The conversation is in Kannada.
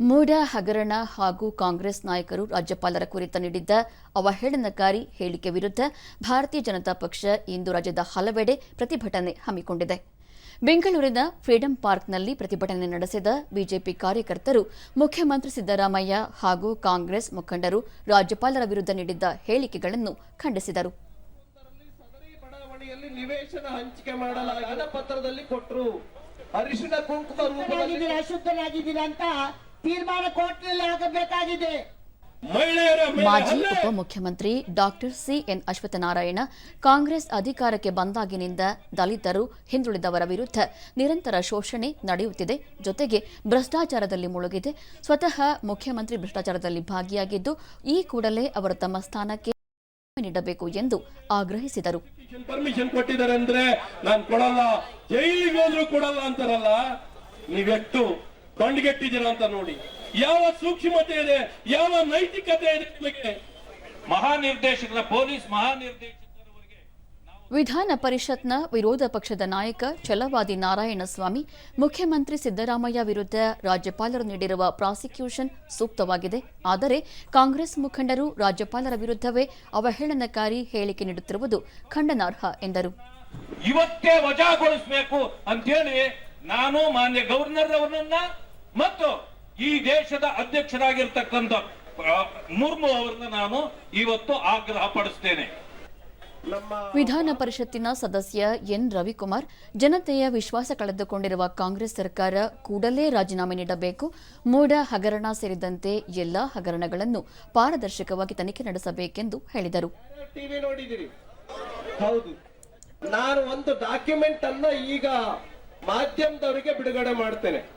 ಮೂಡ ಹಗರಣ ಹಾಗೂ ಕಾಂಗ್ರೆಸ್ ನಾಯಕರು ರಾಜ್ಯಪಾಲರ ಕುರಿತ ನೀಡಿದ್ದ ಅವಹೇಳನಕಾರಿ ಹೇಳಿಕೆ ವಿರುದ್ಧ ಭಾರತೀಯ ಜನತಾ ಪಕ್ಷ ಇಂದು ರಾಜ್ಯದ ಹಲವೆಡೆ ಪ್ರತಿಭಟನೆ ಹಮ್ಮಿಕೊಂಡಿದೆ. ಬೆಂಗಳೂರಿನ ಫ್ರೀಡಂ ಪಾರ್ಕ್ನಲ್ಲಿ ಪ್ರತಿಭಟನೆ ನಡೆಸಿದ ಬಿಜೆಪಿ ಕಾರ್ಯಕರ್ತರು ಮುಖ್ಯಮಂತ್ರಿ ಸಿದ್ದರಾಮಯ್ಯ ಹಾಗೂ ಕಾಂಗ್ರೆಸ್ ಮುಖಂಡರು ರಾಜ್ಯಪಾಲರ ವಿರುದ್ಧ ನೀಡಿದ್ದ ಹೇಳಿಕೆಗಳನ್ನು ಖಂಡಿಸಿದರು. ಸದರಿ ಬಡಾವಣೆಯಲ್ಲಿ ನಿವೇಶನ ಹಂಚಿಕೆ ಮಾಡಲಾದ ಪತ್ರದಲ್ಲಿ ಕೊಟ್ಟರು ಅರಿಶಿನ ಕುಂಕುಮ ಅಶುದ್ಧರಾಗಿದ್ದೀರಾ ಅಂತ ತೀರ್ಮಾನ ಕೋರ್ಟ್ನಲ್ಲಿ ಆಗಬೇಕಾಗಿದೆ ಮಾಜಿ ಉಪಮುಖ್ಯಮಂತ್ರಿ ಡಾಕ್ಟರ್ ಸಿಎನ್ ಅಶ್ವತ್ಥನಾರಾಯಣ ಕಾಂಗ್ರೆಸ್ ಅಧಿಕಾರಕ್ಕೆ ಬಂದಾಗಿನಿಂದ ದಲಿತರು ಹಿಂದುಳಿದವರ ವಿರುದ್ಧ ನಿರಂತರ ಶೋಷಣೆ ನಡೆಯುತ್ತಿದೆ. ಜೊತೆಗೆ ಭ್ರಷ್ಟಾಚಾರದಲ್ಲಿ ಮುಳುಗಿದೆ. ಸ್ವತಃ ಮುಖ್ಯಮಂತ್ರಿ ಭ್ರಷ್ಟಾಚಾರದಲ್ಲಿ ಭಾಗಿಯಾಗಿದ್ದು ಈ ಕೂಡಲೇ ಅವರು ತಮ್ಮ ಸ್ಥಾನಕ್ಕೆ ನೀಡಬೇಕು ಎಂದು ಆಗ್ರಹಿಸಿದರು. ಪರ್ಮಿಷನ್ ಕೊಟ್ಟಿದ್ದಾರೆ ಅಂದ್ರೆ ನಾನು ಕೊಡಲ್ಲ. ಜೈಲಿಗೆ ಹೋದ್ರೂ ಕೊಡಲ್ಲ ಅಂತಾರಲ್ಲ. ನೀವೆಷ್ಟು ಕೊಂಡ್ಗೆಟ್ಟಿದ್ದೀರ ಅಂತ ನೋಡಿ. ಯಾವ ಸೂಕ್ಷ್ಮತೆ ಇದೆ ಯಾವ ನೈತಿಕತೆ ಇದೆ ನಿಮಗೆ? ಮಹಾನಿರ್ದೇಶಕರ ಪೊಲೀಸ್ ಮಹಾನಿರ್ದೇಶಕ ವಿಧಾನ ಪರಿಷತ್ನ ವಿರೋಧ ಪಕ್ಷದ ನಾಯಕ ಛಲವಾದಿ ನಾರಾಯಣಸ್ವಾಮಿ ಮುಖ್ಯಮಂತ್ರಿ ಸಿದ್ದರಾಮಯ್ಯ ವಿರುದ್ಧ ರಾಜ್ಯಪಾಲರು ನೀಡಿರುವ ಪ್ರಾಸಿಕ್ಯೂಷನ್ ಸೂಕ್ತವಾಗಿದೆ. ಆದರೆ ಕಾಂಗ್ರೆಸ್ ಮುಖಂಡರು ರಾಜ್ಯಪಾಲರ ವಿರುದ್ಧವೇ ಅವಹೇಳನಕಾರಿ ಹೇಳಿಕೆ ನೀಡುತ್ತಿರುವುದು ಖಂಡನಾರ್ಹ ಎಂದರು. ಇವತ್ತೇ ವಜಾಗೊಳಿಸಬೇಕು ಅಂತೇಳಿ ನಾನು ಮಾನ್ಯ ಗವರ್ನರ್ ಅವರನ್ನ ಮತ್ತು ಈ ದೇಶದ ಅಧ್ಯಕ್ಷರಾಗಿರ್ತಕ್ಕಂಥ ಮುರ್ಮು ಅವರನ್ನ ನಾನು ಇವತ್ತು ಆಗ್ರಹ ಪಡಿಸ್ತೇನೆ. ನಮ್ಮ ವಿಧಾನ ಪರಿಷತ್ತಿನ ಸದಸ್ಯ ಎನ್ ರವಿಕುಮಾರ್ ಜನತೆಯ ವಿಶ್ವಾಸ ಕಳೆದುಕೊಂಡಿರುವ ಕಾಂಗ್ರೆಸ್ ಸರ್ಕಾರ ಕೂಡಲೇ ರಾಜೀನಾಮೆ ನೀಡಬೇಕು ಮೂಡ ಹಗರಣ ಸೇರಿದಂತೆ ಎಲ್ಲಾ ಹಗರಣಗಳನ್ನು ಪಾರದರ್ಶಕವಾಗಿ ತನಿಖೆ ನಡೆಸಬೇಕೆಂದು ಹೇಳಿದರು. ನಾನು ಒಂದು ಡಾಕ್ಯುಮೆಂಟ್ ಅನ್ನ ಈಗ ಮಾಧ್ಯಮದವರಿಗೆ ಬಿಡುಗಡೆ ಮಾಡ್ತೇನೆ.